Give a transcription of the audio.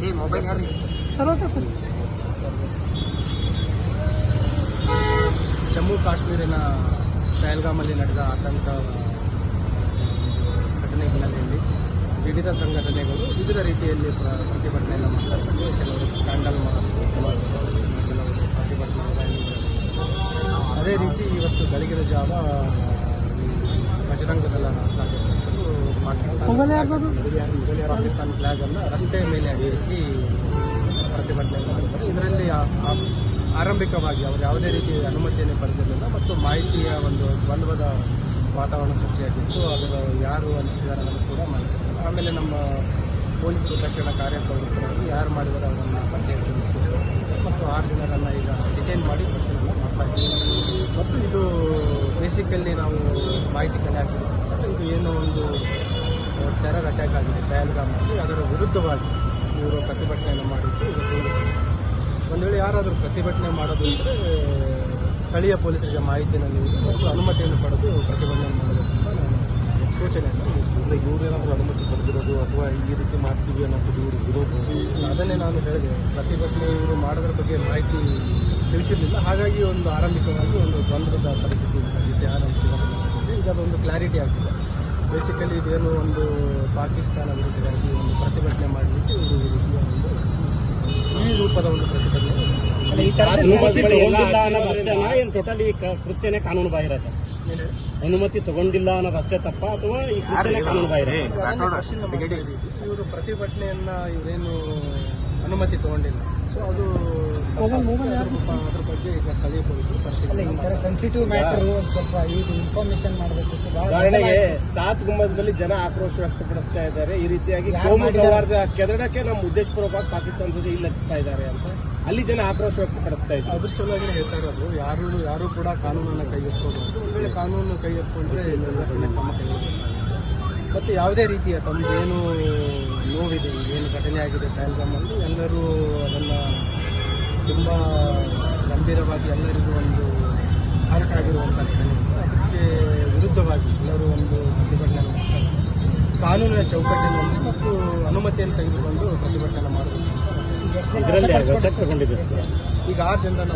ಏ ಮೊಬೈಲ್ ಯಾರು ಜಮ್ಮು ಕಾಶ್ಮೀರಿನ ಪಹಲ್ಗಾಮಲ್ಲಿ ನಡೆದ ಆತಂಕ ಘಟನೆ ಹಿನ್ನೆಲೆಯಲ್ಲಿ ವಿವಿಧ ಸಂಘಟನೆಗಳು ವಿವಿಧ ರೀತಿಯಲ್ಲಿ ಪ್ರ- ಪ್ರತಿಭಟನೆಯನ್ನು ಮಾಡ್ತಾರೆ ಕೆಲವರು ಕ್ಯಾಂಡಲ್ ಮಾಡಿಸ್ತಾರೆ ಕೆಲವರು ಪ್ರತಿಭಟನೆ ಅದೇ ರೀತಿ ಇವತ್ತು ಬೆಳಗಿನ ಜಾವ ಪಾಕಿಸ್ತಾನ ಪಾಕಿಸ್ತಾನ ಫ್ಲಾಗ್ ಅನ್ನು ರಸ್ತೆ ಮೇಲೆ ಇರಿಸಿ ಪ್ರತಿಭಟನೆ ಮಾಡಿದ್ದಾರೆ ಇದರಲ್ಲಿ ಆರಂಭಿಕವಾಗಿ ಅವರು ಯಾವುದೇ ರೀತಿಯ ಅನುಮತಿಯನ್ನು ಪಡೆದಿರಲಿಲ್ಲ ಮತ್ತು ಮಾಹಿತಿಯ ಒಂದು ದ್ವಂದ್ವದ ವಾತಾವರಣ ಸೃಷ್ಟಿಯಾಗಿತ್ತು. ಅದರ ಯಾರು ಅನಿಸಿದಾರೆ ಅನ್ನೋದು ಕೂಡ ಮಾಹಿತಿ. ಆಮೇಲೆ ನಮ್ಮ ಪೊಲೀಸರು ತಕ್ಷಣ ಕಾರ್ಯಪ್ರವೃತ್ತರಾಗಿ ಯಾರು ಮಾಡಿದರೆ ಅವರನ್ನು ಪತ್ತೆ ಮತ್ತು ಆರು ಜನರನ್ನು ಈಗ ಡಿಟೈನ್ ಮಾಡಿ ಪ್ರಶ್ನೆಯನ್ನು ಮಾಡ್ತಾ ಇದ್ದೀವಿ ಮತ್ತು ಇದು ಬೇಸಿಕಲ್ಲಿ ನಾವು ಮಾಹಿತಿ ಕಲೆ ಹಾಕಿದ್ದೀವಿ. ಇದು ಏನೋ ಒಂದು ಟೆರರ್ ಅಟ್ಯಾಕ್ ಆಗಿದೆ ಪಹಲ್ಗಾಮಲ್ಲಿ ಅದರ ವಿರುದ್ಧವಾಗಿ ಇವರು ಪ್ರತಿಭಟನೆಯನ್ನು ಮಾಡಿದ್ದು ಒಂದು ವೇಳೆ ಯಾರಾದರೂ ಪ್ರತಿಭಟನೆ ಮಾಡೋದು ಅಂದರೆ ಸ್ಥಳೀಯ ಪೊಲೀಸರಿಗೆ ಮಾಹಿತಿಯನ್ನು ನೀಡಿ ಮತ್ತು ಅನುಮತಿಯನ್ನು ಪಡೆದು ಪ್ರತಿಭಟನೆ ಮಾಡಬೇಕು ಅಂತ ನಾನು ಸೂಚನೆಯನ್ನು ಅಂದರೆ ಇವರೇನಾದರೂ ಅನುಮತಿ ಪಡೆದಿರೋದು ಅಥವಾ ಈ ರೀತಿ ಮಾಡ್ತೀವಿ ಅನ್ನೋದು ಇವರು ವಿರೋಧ ಅದನ್ನೇ ನಾನು ಹೇಳಿದೆ. ಪ್ರತಿಭಟನೆ ಇವರು ಮಾಡೋದ್ರ ಬಗ್ಗೆ ಮಾಹಿತಿ ತಿಳಿಸಿರಲಿಲ್ಲ. ಹಾಗಾಗಿ ಒಂದು ಆರಂಭಿಕವಾಗಿ ಒಂದು ದ್ವಂದ್ವದ ಪರಿಸ್ಥಿತಿ. ಈಗ ಅದೊಂದು ಕ್ಲಾರಿಟಿ ಆಗಿದೆ ಬೇಸಿಕಲಿ ಇದೇನು ಒಂದು ಪಾಕಿಸ್ತಾನ ವಿರುದ್ಧವಾಗಿ ಒಂದು ಪ್ರತಿಭಟನೆ ಮಾಡಲಿಕ್ಕೆ ಇವರು ಈ ರೀತಿಯ ಒಂದು ಈ ರೂಪದ ಒಂದು ಪ್ರತಿಭಟನೆ ಟೋಟಲಿ ಕೃತ್ಯನೇ ಕಾನೂನು ಬಾಹಿರ ಸರ್. ಅನುಮತಿ ತಗೊಂಡಿಲ್ಲ ಅನ್ನೋದಷ್ಟೇ ತಪ್ಪ ಅಥವಾ ಈ ಕೃತ್ಯನೇ ಕಾನೂನು ಬಾಹಿರ? ಇವರು ಪ್ರತಿಭಟನೆಯನ್ನ ಇವರೇನು ಅನುಮತಿ ತಗೊಂಡಿಲ್ಲ. ಸೊ ಅದು ಅದ್ರ ಬಗ್ಗೆ ಈಗ ಸ್ಥಳೀಯ ಪೊಲೀಸರು ಪರಿಶೀಲನೆ. ಸೆನ್ಸಿಟಿವ್ ಮ್ಯಾಟರ್ ಒಂದು ಸ್ವಲ್ಪ ಈಗ ಇನ್ಫಾರ್ಮೇಶನ್ ಮಾಡಬೇಕು ಉದಾಹರಣೆಗೆ ಸಾತ್ ಗುಮ್ಮದಲ್ಲಿ ಜನ ಆಕ್ರೋಶ ವ್ಯಕ್ತಪಡಿಸ್ತಾ ಇದ್ದಾರೆ. ಈ ರೀತಿಯಾಗಿ ಕೆದಡಕ್ಕೆ ನಮ್ಮ ಉದ್ದೇಶಪೂರ್ವಕವಾಗಿ ಪಾಕಿಸ್ತಾನ ಜೊತೆ ಇಲ್ಲಿ ಹಚ್ತಾ ಇದ್ದಾರೆ ಅಂತ ಅಲ್ಲಿ ಜನ ಆಕ್ರೋಶ ವ್ಯಕ್ತಪಡಿಸ್ತಾ ಇದ್ದಾರೆ. ಅದ್ರ ಸಲುವಾಗಿ ಹೇಳ್ತಾ ಇರೋದು ಯಾರು ಯಾರು ಕೂಡ ಕಾನೂನನ್ನು ಕೈ ಎತ್ಕೋಬಾರ್ದು ಒಂದು ವೇಳೆ ಕಾನೂನನ್ನ ಕೈ ಎತ್ಕೊಂಡ್ರೆ ಕ್ರಮ ಮತ್ತು ಯಾವುದೇ ರೀತಿಯ ತಮ್ಮದೇನು ನೋವಿದೆ ಏನು ಘಟನೆ ಆಗಿದೆ ಪಹಲ್ಗಾಮಲ್ಲಿ ಎಲ್ಲರೂ ಅದನ್ನು ತುಂಬ ಗಂಭೀರವಾಗಿ ಎಲ್ಲರಿಗೂ ಒಂದು ಹರ್ಟ್ ಆಗಿರುವಂಥ ಘಟನೆ ಅದಕ್ಕೆ ವಿರುದ್ಧವಾಗಿ ಎಲ್ಲರೂ ಒಂದು ಪ್ರತಿಭಟನೆ ಮಾಡ್ತಾರೆ. ಕಾನೂನಿನ ಚೌಕಟ್ಟಿನಲ್ಲಿ ಮತ್ತು ಅನುಮತಿಯನ್ನು ತೆಗೆದುಕೊಂಡು ಪ್ರತಿಭಟನೆ ಮಾಡಬೇಕು ಸರ್? ಈಗ ಆರು ಜನರನ್ನು